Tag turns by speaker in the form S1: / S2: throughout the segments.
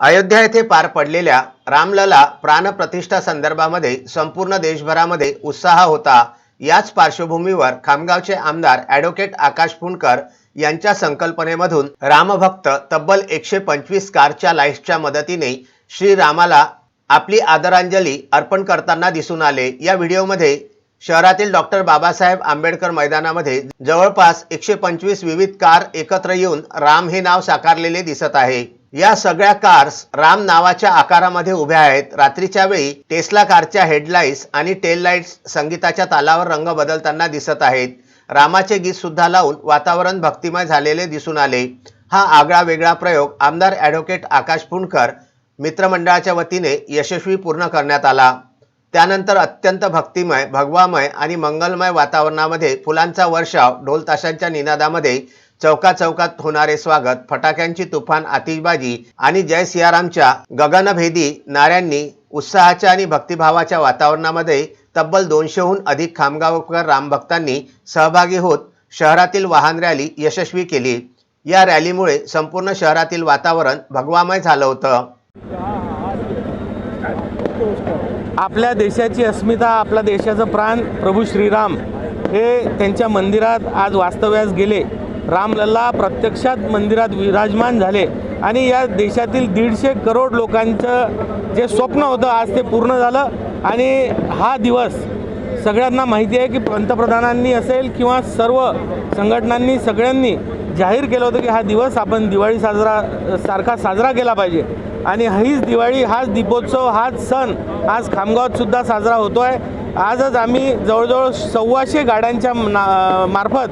S1: अयोध्या येथे पार पडलेल्या रामलला प्राणप्रतिष्ठा संदर्भामध्ये संपूर्ण देशभरामध्ये उत्साह होता. याच पार्श्वभूमीवर खामगावचे आमदार ॲडव्होकेट आकाश फुंडकर यांच्या संकल्पनेमधून रामभक्त तब्बल एकशे पंचवीस कारच्या लाईट्सच्या मदतीने श्रीरामाला आपली आदरांजली अर्पण करताना दिसून आले. या व्हिडिओमध्ये शहरातील डॉक्टर बाबासाहेब आंबेडकर मैदानामध्ये जवळपास एकशे पंचवीस विविध कार एकत्र येऊन राम हे नाव साकारलेले दिसत आहे. या सगळ्या कार्स राम नावाच्या आकारामध्ये उभ्या आहेत. रात्रीच्या वेळी टेस्ला कारच्या हेडलाईट्स आणि टेल लाईट्स संगीताच्या तालावर रंग बदलताना दिसत आहेत. रामाचे गीत सुद्धा लावून वातावरण भक्तिमय झालेले दिसून आले. हा आगळा वेगळा प्रयोग आमदार ॲडव्होकेट आकाश पुणकर मित्रमंडळाच्या वतीने यशस्वी पूर्ण करण्यात आला. त्यानंतर अत्यंत भक्तिमय भगवामय आणि मंगलमय वातावरणामध्ये फुलांचा वर्षाव ढोलताशांच्या निनादामध्ये चौका चौकात होणारे स्वागत फटाक्यांची तुफान आतिषबाजी आणि जय सियारामच्या गगनभेदी नाऱ्यांनी उत्साहाच्या आणि भक्तिभावाच्या वातावरणामध्ये तब्बल दोनशेहून अधिक खामगावकर रामभक्तांनी सहभागी होत शहरातील वाहन रॅली यशस्वी केली. या रॅलीमुळे संपूर्ण शहरातील वातावरण भगवामय झालं होतं.
S2: आपल्या देशाची अस्मिता आपल्या देशाचं प्राण प्रभू श्रीराम हे त्यांच्या मंदिरात आज वास्तव्यास गेले. रामलल्ला प्रत्यक्षात मंदिरात विराजमान झाले आणि या देशातील दीडशे करोड लोकांचं जे स्वप्न होतं आज ते पूर्ण झालं. आणि हा दिवस सगळ्यांना माहिती आहे की पंतप्रधानांनी असेल किंवा सर्व संघटनांनी सगळ्यांनी जाहीर केलं होतं की हा दिवस आपण दिवाळी साजरा सारखा साजरा केला पाहिजे. आणि हीच दिवाळी हाच दीपोत्सव हाच सण आज खामगावातसुद्धा साजरा होतो आहे आजच आम्ही जवळजवळ सव्वाशे गाड्यांच्या ना मार्फत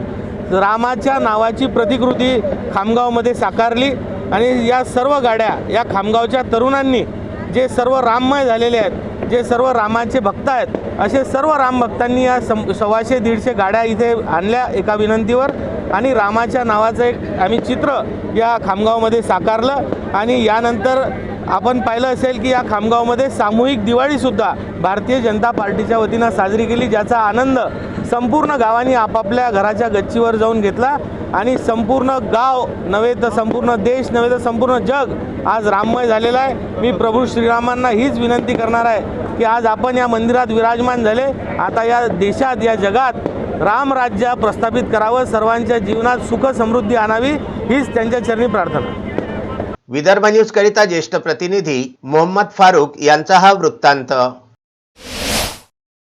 S2: रामाच्या नावाची प्रतिकृती खामगावमध्ये साकारली आणि या सर्व गाड्या या खामगावच्या तरुणांनी जे सर्व राममय झालेले आहेत जे सर्व रामाचे भक्त आहेत असे सर्व रामभक्तांनी या सम सव्वाशे दीडशे गाड्या इथे आणल्या एका विनंतीवर आणि रामाच्या नावाचं एक आम्ही चित्र या खामगावमध्ये साकारलं आणि यानंतर आपण पाहिलं असेल की या खामगावमध्ये सामूहिक दिवाळीसुद्धा भारतीय जनता पार्टीच्या वतीनं साजरी केली ज्याचा आनंद संपूर्ण गावांनी आपापल्या घराच्या गच्चीवर जाऊन घेतला आणि संपूर्ण गाव नव्हे तर संपूर्ण देश नव्हे तर संपूर्ण जग आज राममय झालेला आहे. मी प्रभू श्रीरामांना हीच विनंती करणार आहे की आज आपण या मंदिरात विराजमान झाले. आता या देशात या जगात रामराज्य प्रस्थापित करावं सर्वांच्या जीवनात सुख समृद्धी आणावी हीच त्यांच्या चरणी प्रार्थना.
S1: विदर्भ न्यूज करिता ज्येष्ठ प्रतिनिधी मोहम्मद फारूक यांचा हा वृत्तांत.